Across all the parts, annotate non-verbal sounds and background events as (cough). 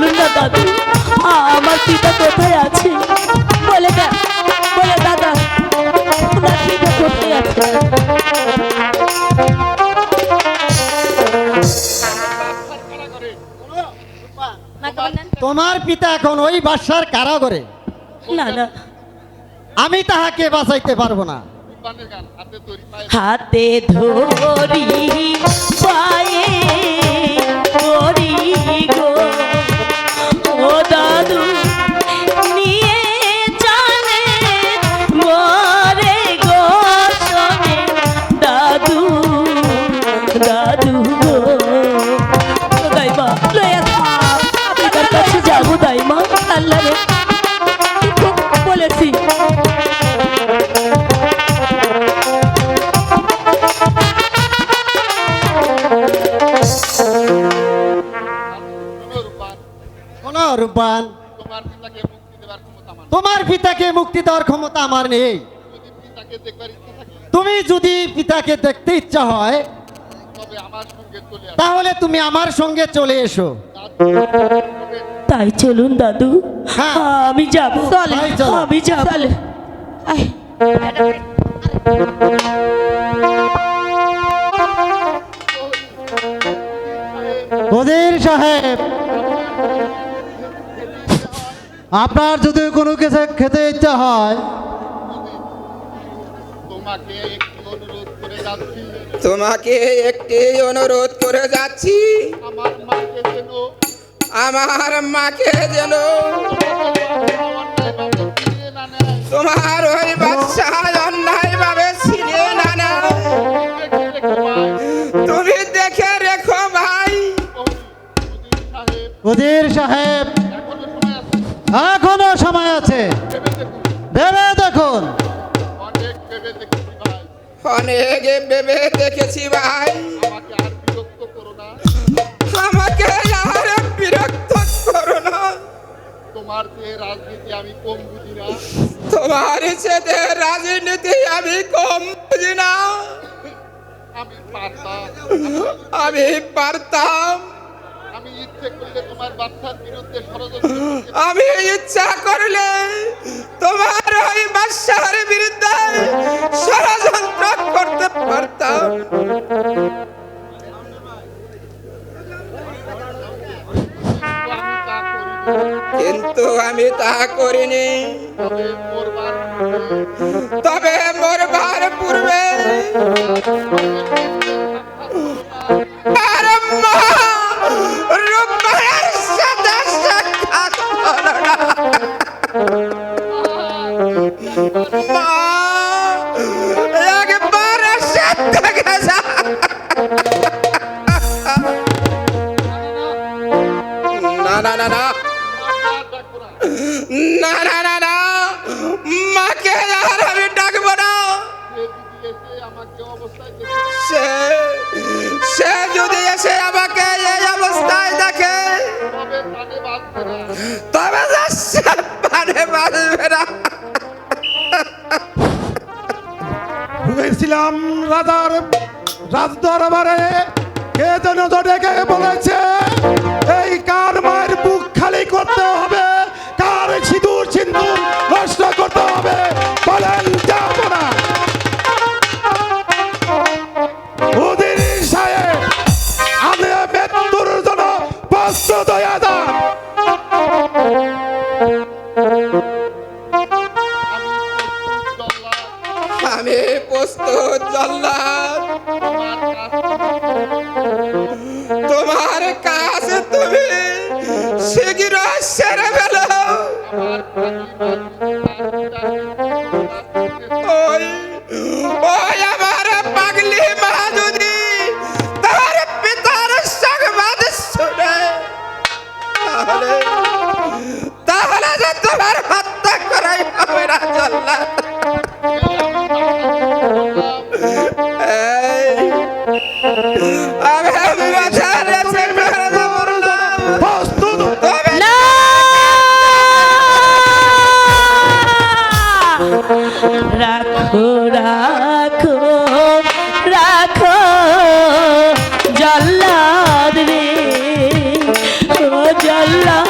বলুন না দাদু আমার পিতা কোথায় আছে? বলে দা বলে দাদা আপনার পিতা কোথায় আছে? তোমার পিতা এখন ওই বাসার কারাগরে। না না। আমি তাহাকে বাঁচাইতে পারব না। হাতে ধরি পায়ে করি গো। toda মুক্তি দেওয়ার ক্ষমতা আমার নেই তুমি যদি পিতাকে দেখতে ইচ্ছা হয় তাহলে তুমি আমার সঙ্গে চলে এসো। তাই চলুন দাদু হ্যাঁ। আমি যাব। আমি যাব। ওদের সাহেব আপনার যদি কোনো কিছু খেতে ইচ্ছা হয় তোমাকে একটি অনুরোধ করে যাচ্ছি। আমার মাকে যেন তোমার ওই বাচ্চা অন্যায় ভাবে ছিনে না না। তুমি দেখে রেখো ভাই। সাহেব। এখনও সময় আছে। ভেবে দেখুন। ভেবে দেখুন অনেক ভেবে দেখেছি ভাই অনেক ভেবে দেখেছি ভাই। আমাকে আর বিরক্ত করো না। আমাকে আর বিরক্ত করো না তোমার যে রাজনীতি আমি কম বুঝি না তোমার সাথে রাজনীতি আমি কম বুঝি না। আমি পারতাম। আমি পারতাম। আমি ইচ্ছা করলে তোমার ওই বাদশাহের বিরুদ্ধে ষড়যন্ত্র করতে পারতাম। কিন্তু আমি তা করিনি। তবে মরবার পূর্বে না না না না। মাকে আর আমি ডাকবো না। সে সে যদি এসে আমাকে এই অবস্থায় দেখে, তবে পারে বাঁচবে না। শুনেছিলাম রাজার রাজদরবারে কে যেন ডেকে বলেছে, এই কার মায়ের বুক খালি করতে হবে? রাত রে ও জল্লা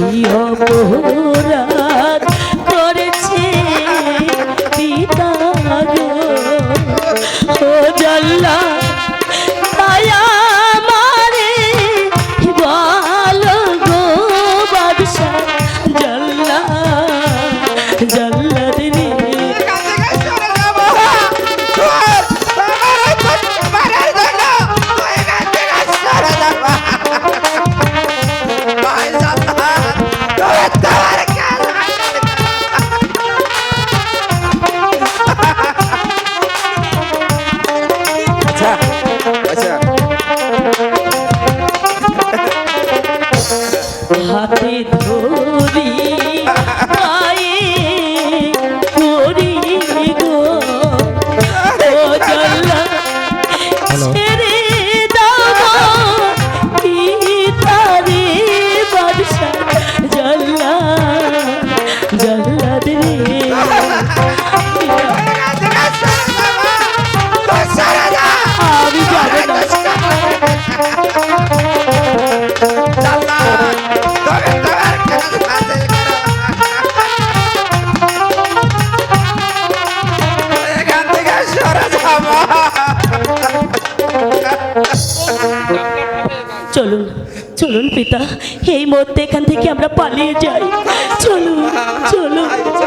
হব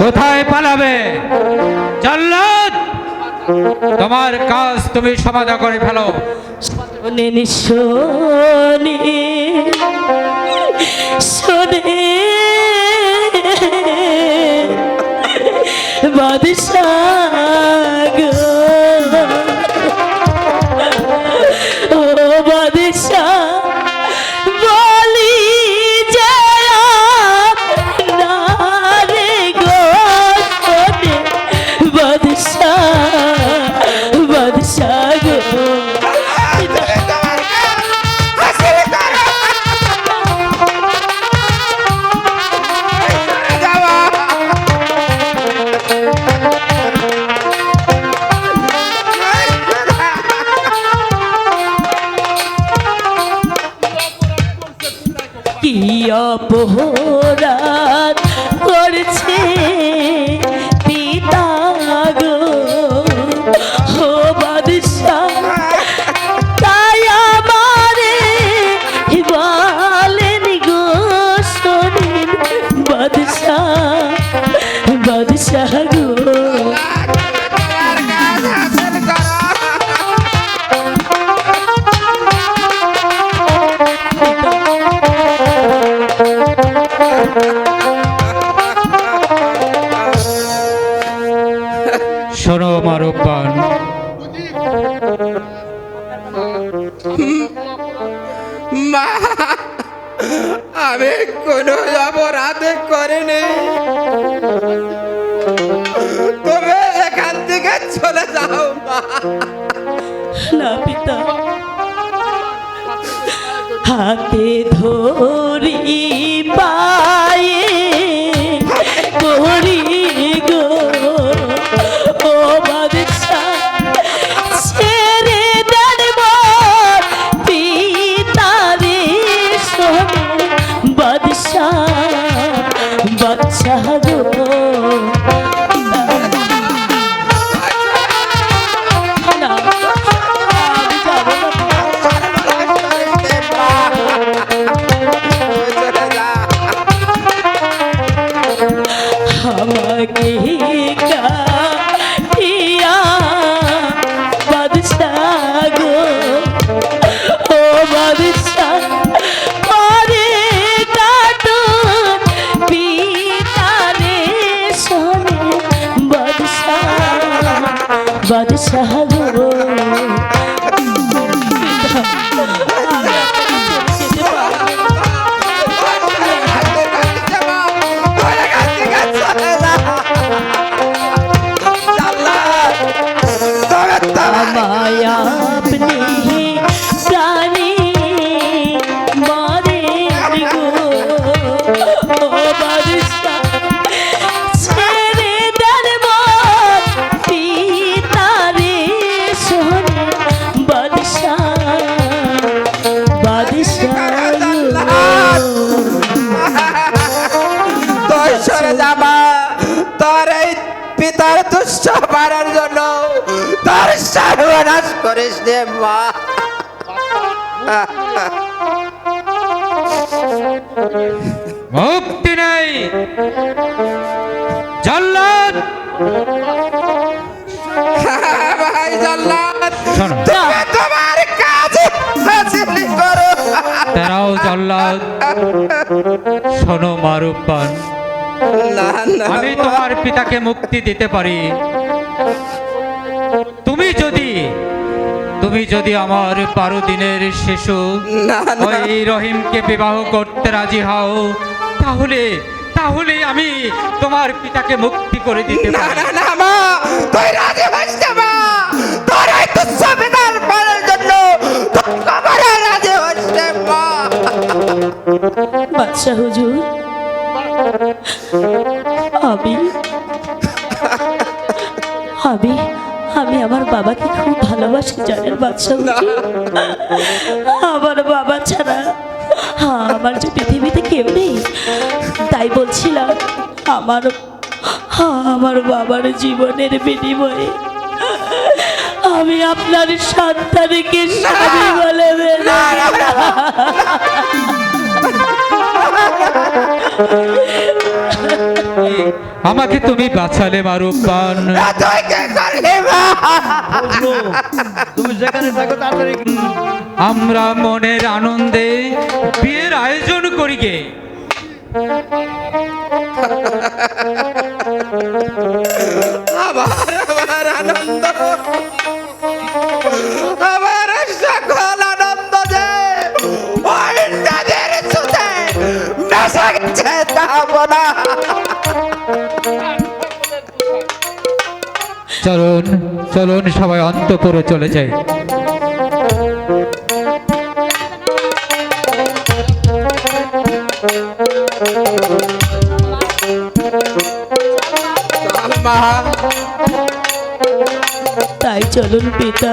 কোথায় পালাবে? জল্লাদ তোমার কাজ তুমি সমাধা করে ফেলো। বাদশাহ शहर হাতে তুষ্ট মারার জন্য তোর সর্বনাশ করিস রে মা। মুক্তি নেই। জল্লাদ। ভাই জল্লাদ। তুমি তোমার কাজ করো। তারাও জল্লাদ। শোনো মারুপান আমি তোমার পিতাকে মুক্তি দিতে পারি। তুমি যদি তুমি যদি আমার বারো দিনের শিশু। ওই রহিমকে বিবাহ করতে রাজি হও তাহলে তাহলে আমি তোমার পিতাকে মুক্তি করে দিতে না পারি। না না মা তুই রাজি হইস না, মা। তোর এই তুচ্ছ পিতার মারার জন্য তোর রাজি হইস না, মা। বাদশাহ হুজুর আমি আমি আমি আমার বাবাকে খুব ভালোবাসি জানেন বাদশাহ আমার বাবা ছাড়া আমার যে পৃথিবীতে কেউ নেই তাই বলছিলাম আমার আমার বাবার জীবনের বিনিময়ে আমি আপনার সন্তানকে স্বামী বলে মেনে আমাকে তুমি বাঁচালে মারুপান তুই কে করবি মা তুমি যেখানে থাকো তাড়াতাড়ি আমরা মনের আনন্দে বিয়ের আয়োজন করি গে। আমার আমার আনন্দ। আমার সকল বলা চলুন চলুন সবাই অন্তপুরে চলে যাই। তাই চলুন পিতা।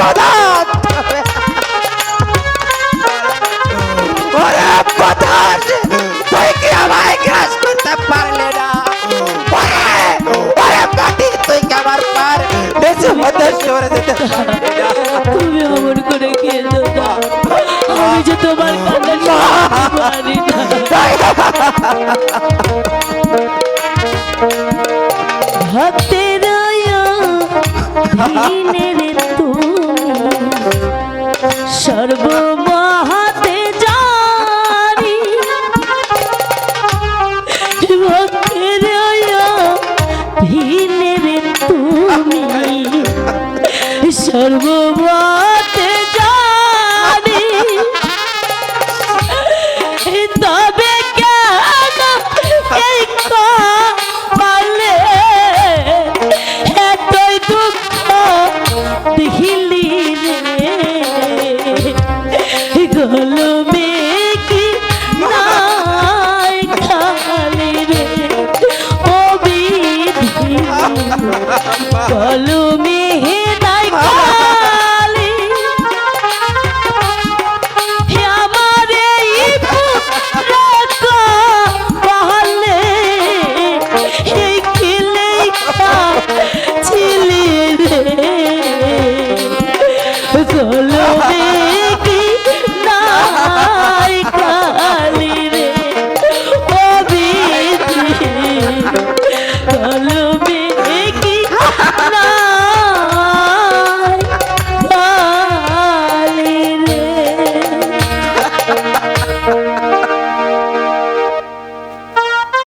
প্রধান ওরে প্রধান তুই কি আমায় গ্রাস করতে পারলে না? ওরে ওরে পাটি তুই কি আমার পার? দেশে মধ্যে সরে যেতে তুমি আমার করে কে যেতা আমি যে তোমার কান্না পারি (laughs)